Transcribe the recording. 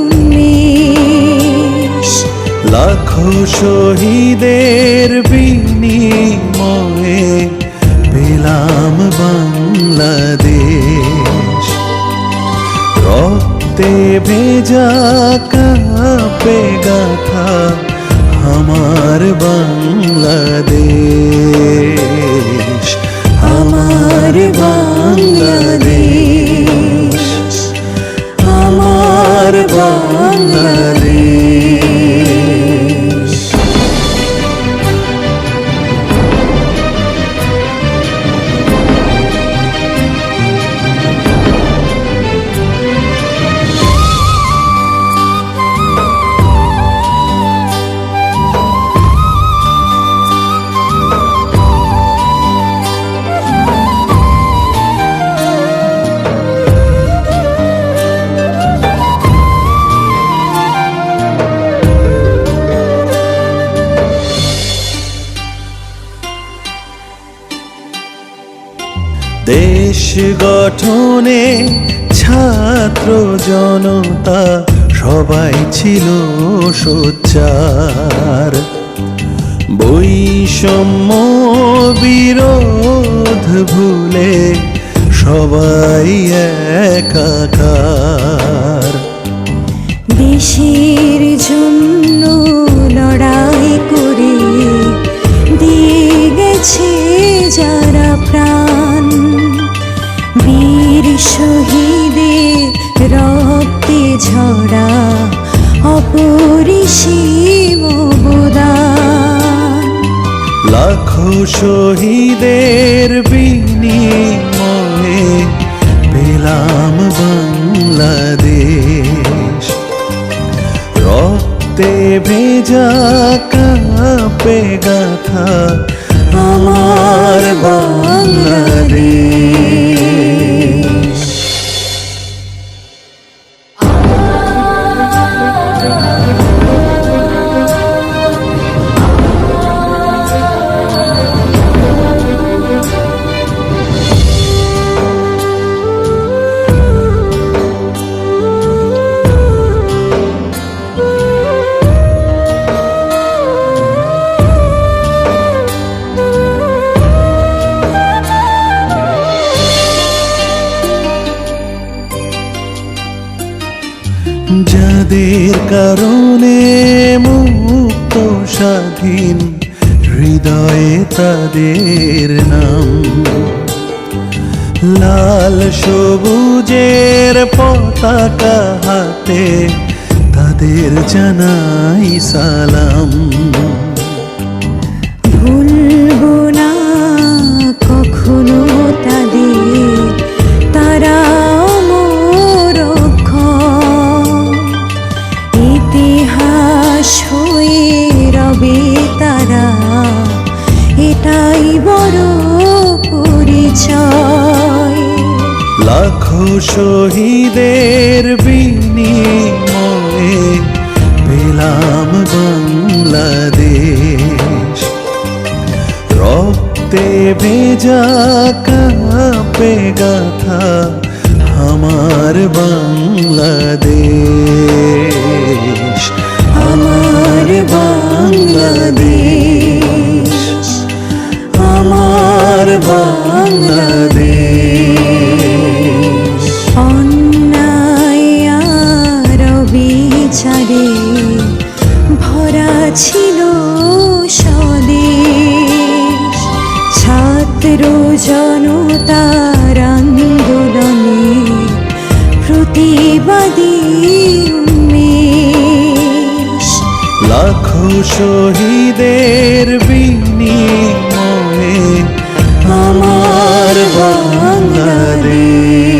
উন্মেষ। লাখো শহীদের বিনিময়ে পেলাম বাংলাদেশ। রক্তে ভেজা কাপে গাথা আমার বাংলাদেশ। আমার বাংলাদেশ। দেশ গঠনে ছাত্র জনতা সবাই ছিল সোচ্চার। বৈষম্য বিরোধ ভুলে সবাই একাকার। দেশের জন্য লড়াই করে দিয়ে গেছে যারা রক্তে ঝরা অপরিসীম লাখো শহীদের বিনিময়ে পেলাম বাংলাদেশ। রক্তে ভেজা কাপে গাথা আমার যাদের কারণে মুক্ত স্বাধীন হৃদয়ে তাদের নাম। লাল সবুজের পতাকা হাতে তাদের জানাই সালাম। এটাই বড় পরিচয়। লাখো শহীদের বিনিময়ে পেলাম বাংলাদেশ। রক্তে ভেজা কাপে গাথা আমার বাংলাদেশ। আমার ছাত্র জনতার আন্দোলনে প্রতিবাদী লাখো শহীদের বিনিময়ে আমার বাংলাদেশ।